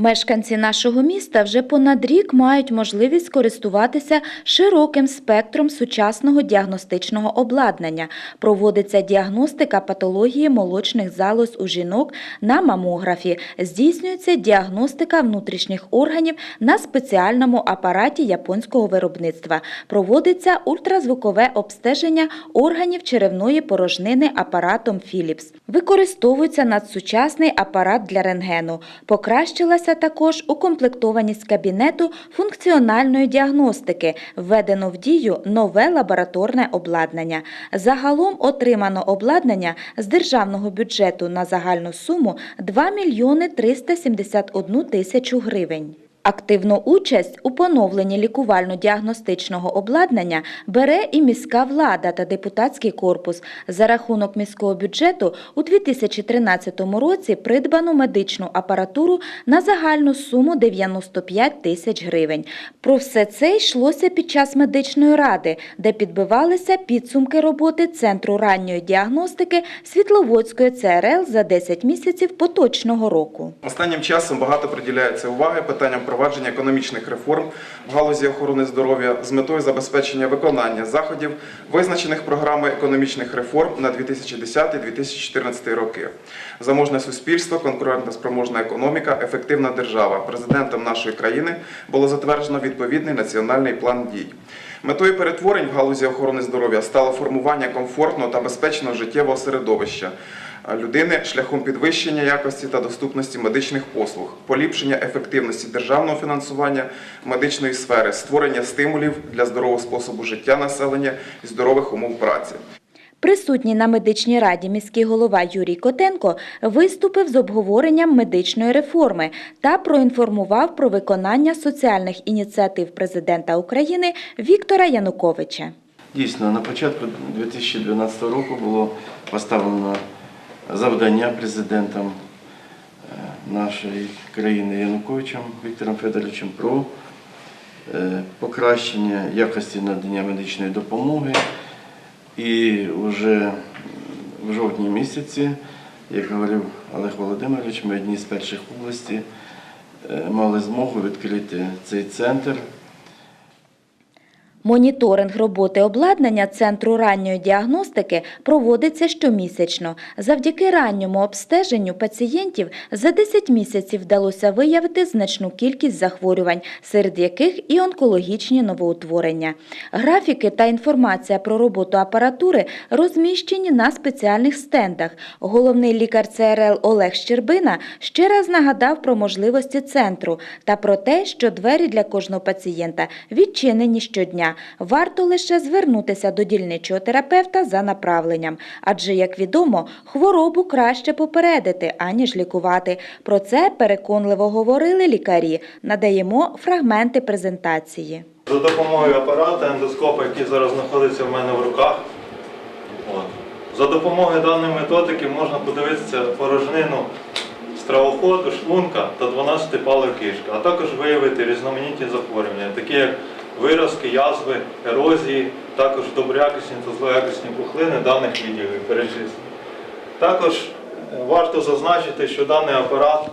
Мешканці нашого міста вже понад рік мають можливість користуватися широким спектром сучасного діагностичного обладнання. Проводиться діагностика патології молочних залоз у жінок на мамографі. Здійснюється діагностика внутрішніх органів на спеціальному апараті японського виробництва. Проводиться ультразвукове обстеження органів черевної порожнини апаратом Philips. Використовується надсучасний апарат для рентгену. Покращилася також укомплектованість кабінету функціональної діагностики. Введено в дію нове лабораторне обладнання. Загалом отримано обладнання з державного бюджету на загальну суму 2 мільйони 371 тисячу гривень. Активну участь у поновленні лікувально-діагностичного обладнання бере і міська влада та депутатський корпус. За рахунок міського бюджету у 2013 році придбано медичну апаратуру на загальну суму 95 тисяч гривень. Про все це йшлося під час медичної ради, де підбивалися підсумки роботи Центру ранньої діагностики Світловодської ЦРЛ за 10 місяців поточного року. Останнім часом багато приділяється уваги питанням впровадження економічних реформ в галузі охорони здоров'я з метою забезпечення виконання заходів, визначених програмою економічних реформ на 2010-2014 роки. Заможне суспільство, конкурентоспроможна економіка, ефективна держава. Президентом нашої країни було затверджено відповідний національний план дій. Метою перетворень в галузі охорони здоров'я стало формування комфортного та безпечного життєвого середовища людини шляхом підвищення якості та доступності медичних послуг, поліпшення ефективності державного фінансування медичної сфери, створення стимулів для здорового способу життя населення і здорових умов праці. Присутній на медичній раді міський голова Юрій Котенко виступив з обговоренням медичної реформи та проінформував про виконання соціальних ініціатив президента України Віктора Януковича. Дійсно, на початку 2012 року було поставлено завдання президентом е, нашої країни Януковичем Віктором Федоровичем про е, покращення якості надання медичної допомоги. І вже в жовтні місяці, як говорив Олег Володимирович, ми одні з перших області е, мали змогу відкрити цей центр. Моніторинг роботи обладнання Центру ранньої діагностики проводиться щомісячно. Завдяки ранньому обстеженню пацієнтів за 10 місяців вдалося виявити значну кількість захворювань, серед яких і онкологічні новоутворення. Графіки та інформація про роботу апаратури розміщені на спеціальних стендах. Головний лікар ЦРЛ Олег Щербина ще раз нагадав про можливості центру та про те, що двері для кожного пацієнта відчинені щодня. Варто лише звернутися до дільничого терапевта за направленням, адже, як відомо, хворобу краще попередити, аніж лікувати. Про це переконливо говорили лікарі. Надаємо фрагменти презентації. За допомогою апарата ендоскопа, який зараз знаходиться в мене в руках. За допомогою даної методики можна подивитися порожнину стравоходу, шлунка та 12 палив кишки, а також виявити різноманітні захворювання, такі як виразки, язви, ерозії, також доброякісні та злоякісні пухлини даних відділів перечислені. Також е, варто зазначити, що даний апарат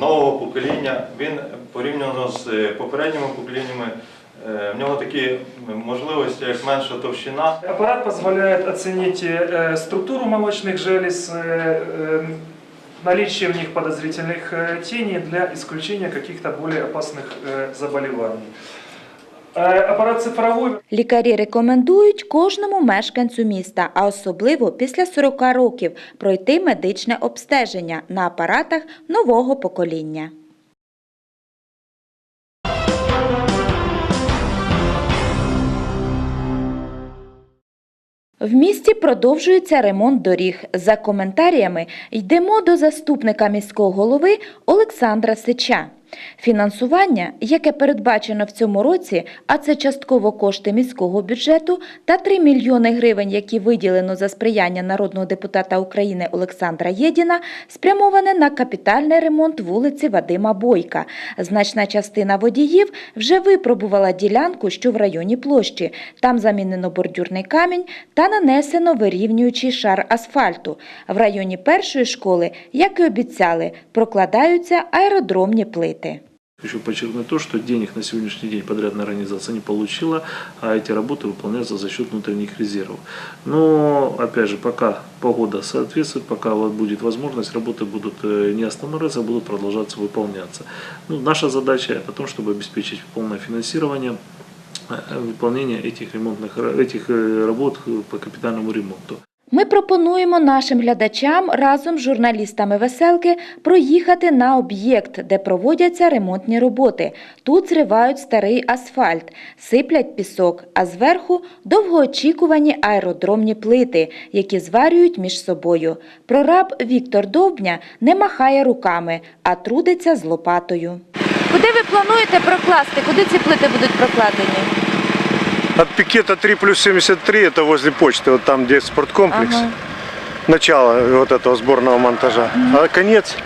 нового покоління, він порівняно з е, попередніми поколіннями, е, в нього такі можливості, як менша товщина, Аппарат позволяет оценить э, структуру молочных желез, э, э, наличие в них подозрительных э, теней для исключения каких-то более опасных э, заболеваний. Э, Аппарат цифровой Лікарі рекомендують кожному мешканцю міста, а особливо після 40 років, пройти медичне обстеження на апаратах нового покоління. В місті продовжується ремонт доріг. За коментарями йдемо до заступника міського голови Олександра Сича. Фінансування, яке передбачено в цьому році, а це частково кошти міського бюджету та 3 мільйони гривень, які виділено за сприяння народного депутата України Олександра Єдіна, спрямоване на капітальний ремонт вулиці Вадима Бойка. Значна частина водіїв вже випробувала ділянку, що в районі площі. Там замінено бордюрний камінь та нанесено вирівнюючий шар асфальту. В районі першої школи, як і обіцяли, прокладаються аеродромні плити. Робити. Хочу подчеркнуть то, что денег на сегодняшний день подрядная организация не получила, а эти работы выполняются за счет внутренних резервов. Но, опять же, пока погода соответствует, пока вот будет возможность, работы будут э, не останавливаться, а будут продолжаться выполняться. Ну, наша задача это то, чтобы обеспечить полное финансирование э, выполнения этих ремонтных ра- этих э, работ э, по капитальному ремонту. Ми пропонуємо нашим глядачам разом з журналістами веселки проїхати на об'єкт, де проводяться ремонтні роботи. Тут зривають старий асфальт, сиплять пісок, а зверху довгоочікувані аеродромні плити, які зварюють між собою. Прораб Віктор Довбня не махає руками, а трудиться з лопатою. Куди ви плануєте прокласти? Куди ці плити будуть прокладені? От пикета 3 плюс 73, это возле почты, вот там, где спорткомплекс. Ага. Начало вот этого сборного монтажа. А конец,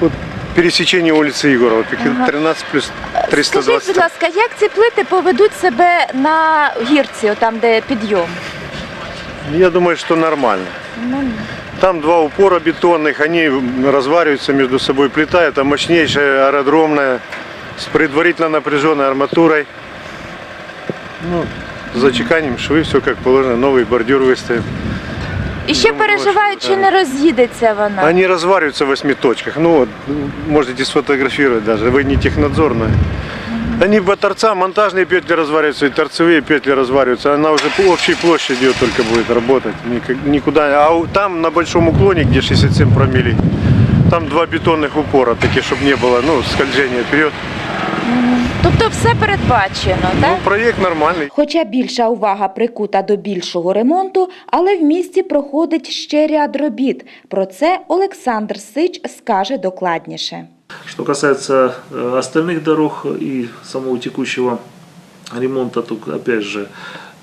вот пересечение улицы Егорова, пикет Ага. 13 плюс Скажіть, 320. будь ласка, як ці плити поведуть себе на гірці, там де підйом? Я думаю, что нормально. Там два упора бетонных, они развариваются между собой. Плита это мощнейшая аэродромная, с предварительно напряженной арматурой. Ну, зачеканим швы, все как положено, новый бордюр выставим. І ще Думаю, переживають, що чи не роз'їдеться вона. Они развариваются в восьми точках. Ну, вот, можете сфотографировать даже. Вы не технадзорная. Они по торцам, монтажные петли развариваются, и торцевые петли развариваются. Она уже по общей площади ее только будет работать. Ник- Никуда. А у- там на большом уклоне, где 67 промиллей, там два бетонных упора, такие, чтобы не было ну, скольжения вперед. Тобто все передбачено, Ну, так? проект нормальный. Хоча більша увага прикута до більшого ремонту, але в місті проходить ще ряд робіт. Про це Олександр Сич скаже докладніше. Что касается э, остальных дорог и самого текущего ремонта, то опять же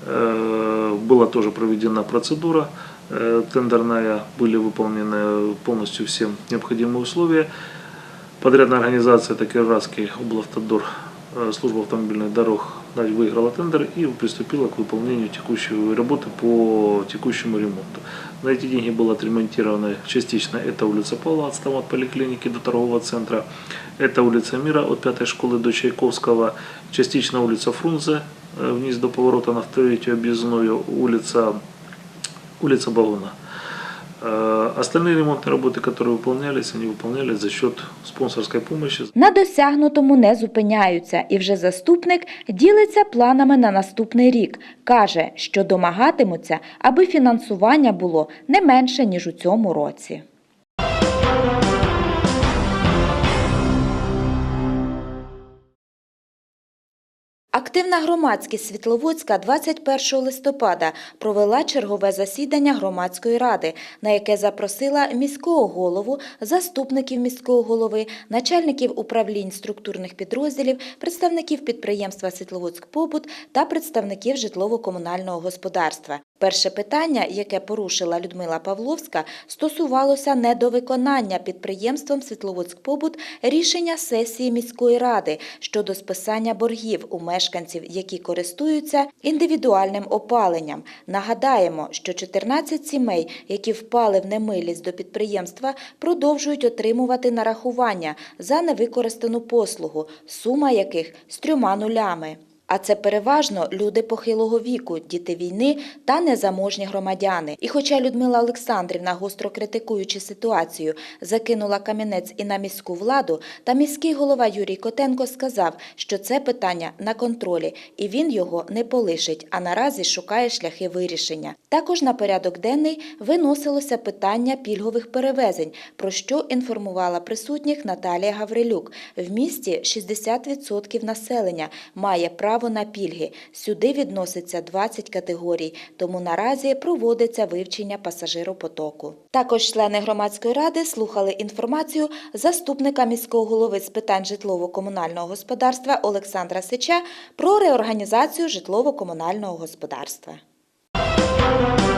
э, была тоже проведена процедура э, тендерная, были выполнены полностью все необходимые условия. Подрядная организация, это Кировоградский облавтодор, э, служба автомобильных дорог значит, выиграла тендер и приступила к выполнению текущей работы по текущему ремонту. На эти деньги была отремонтирована частично эта улица Павла, отстава от поликлиники до торгового центра, это улица Мира от пятой школы до Чайковского, частично улица Фрунзе э, вниз до поворота на третью объездную, улица, улица Балуна. Э, Остальные ремонтные работы, которые выполнялись, они выполнялись за счет спонсорской помощи. На досягнутому не зупиняються, і вже заступник ділиться планами на наступний рік. Каже, що домагатимуться, аби фінансування було не менше, ніж у цьому році. Активна громадськість Світловодська 21 листопада провела чергове засідання громадської ради, на яке запросила міського голову, заступників міського голови, начальників управлінь структурних підрозділів, представників підприємства Світловодськ-Побут та представників житлово-комунального господарства. Перше питання, яке порушила Людмила Павловська, стосувалося недовиконання підприємством Світловодськ-Побут рішення сесії міської ради щодо списання боргів у мешканців, які користуються індивідуальним опаленням. Нагадаємо, що 14 сімей, які впали в немилість до підприємства, продовжують отримувати нарахування за невикористану послугу, сума яких з трьома нулями. А це переважно люди похилого віку, діти війни та незаможні громадяни. І хоча Людмила Олександрівна, гостро критикуючи ситуацію, закинула камінець і на міську владу, та міський голова Юрій Котенко сказав, що це питання на контролі, і він його не полишить, а наразі шукає шляхи вирішення. Також на порядок денний виносилося питання пільгових перевезень, про що інформувала присутніх Наталія Гаврилюк. В місті 60% населення має право на пільги. Сюди відноситься 20 категорій, тому наразі проводиться вивчення пасажиропотоку. Також члени громадської ради слухали інформацію заступника міського голови з питань житлово-комунального господарства Олександра Сича про реорганізацію житлово-комунального господарства. Thank you.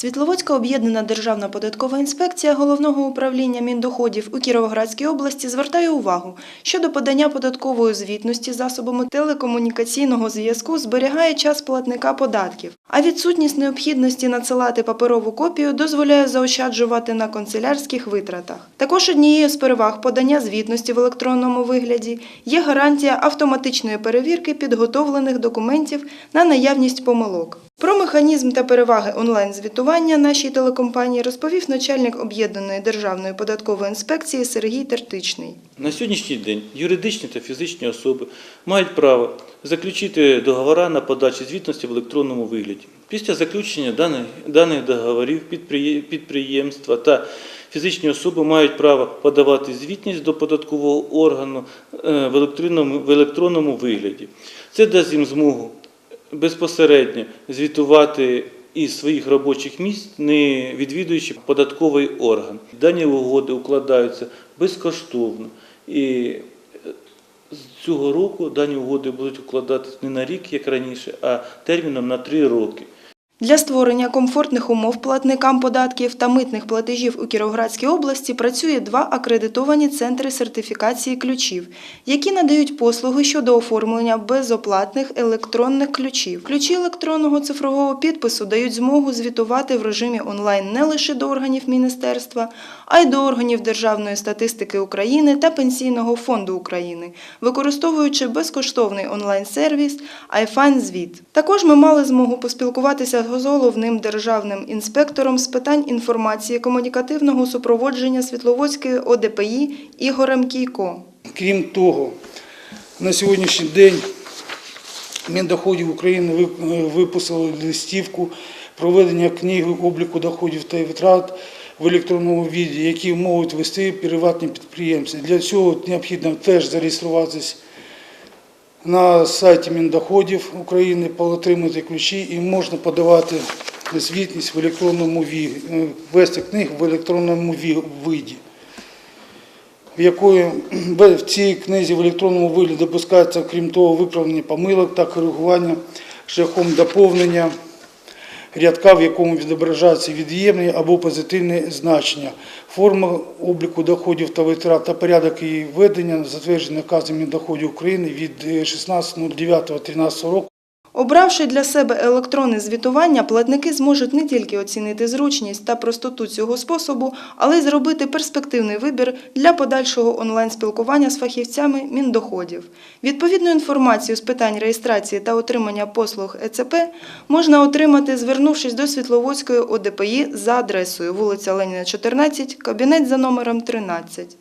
Світловодська об'єднана державна податкова інспекція головного управління Міндоходів у Кіровоградській області звертає увагу, що до подання податкової звітності засобами телекомунікаційного зв'язку зберігає час платника податків, а відсутність необхідності надсилати паперову копію дозволяє заощаджувати на канцелярських витратах. Також однією з переваг подання звітності в електронному вигляді є гарантія автоматичної перевірки підготовлених документів на наявність помилок. Про механізм та переваги онлайн-звітування нашій телекомпанії розповів начальник об'єднаної державної податкової інспекції Сергій Тертичний. На сьогоднішній день юридичні та фізичні особи мають право заключити договори на подачу звітності в електронному вигляді. Після заключення даних, даних договорів підприємства та фізичні особи мають право подавати звітність до податкового органу е, в електронному, в електронному вигляді. Це дасть їм змогу безпосередньо звітувати із своїх робочих місць, не відвідуючи податковий орган. Дані угоди укладаються безкоштовно. І е, з цього року дані угоди будуть укладатися не на рік, як раніше, а терміном на три роки. Для створення комфортних умов платникам податків та митних платежів у Кіровоградській області працює два акредитовані центри сертифікації ключів, які надають послуги щодо оформлення безоплатних електронних ключів. Ключі електронного цифрового підпису дають змогу звітувати в режимі онлайн не лише до органів міністерства, а й до органів Державної статистики України та Пенсійного фонду України, використовуючи безкоштовний онлайн-сервіс iFineZvіт. Також ми мали змогу поспілкуватися з головним державним інспектором з питань інформації комунікативного супроводження Світловодської ОДПІ Ігорем Кійко. Крім того, на сьогоднішній день Міндоходів України ви- випустили листівку проведення книги обліку доходів та витрат в електронному віді, які можуть вести приватні підприємці. Для цього необхідно теж зареєструватися на сайті Міндоходів України, отримати ключі і можна подавати звітність в електронному е, вести книг в електронному виді в якої в цій книзі в електронному вигляді допускається, крім того, виправлення помилок та коригування шляхом доповнення рядка, в якому відображаються від'ємні або позитивні значення. Форма обліку доходів та витрат та порядок її ведення затверджені наказом Міндоходів України від е, 16.09.13 року. Обравши для себе електронне звітування, платники зможуть не тільки оцінити зручність та простоту цього способу, але й зробити перспективний вибір для подальшого онлайн-спілкування з фахівцями Міндоходів. Відповідну інформацію з питань реєстрації та отримання послуг ЕЦП можна отримати, звернувшись до Світловодської ОДПІ за адресою вулиця Леніна, 14, кабінет за номером 13.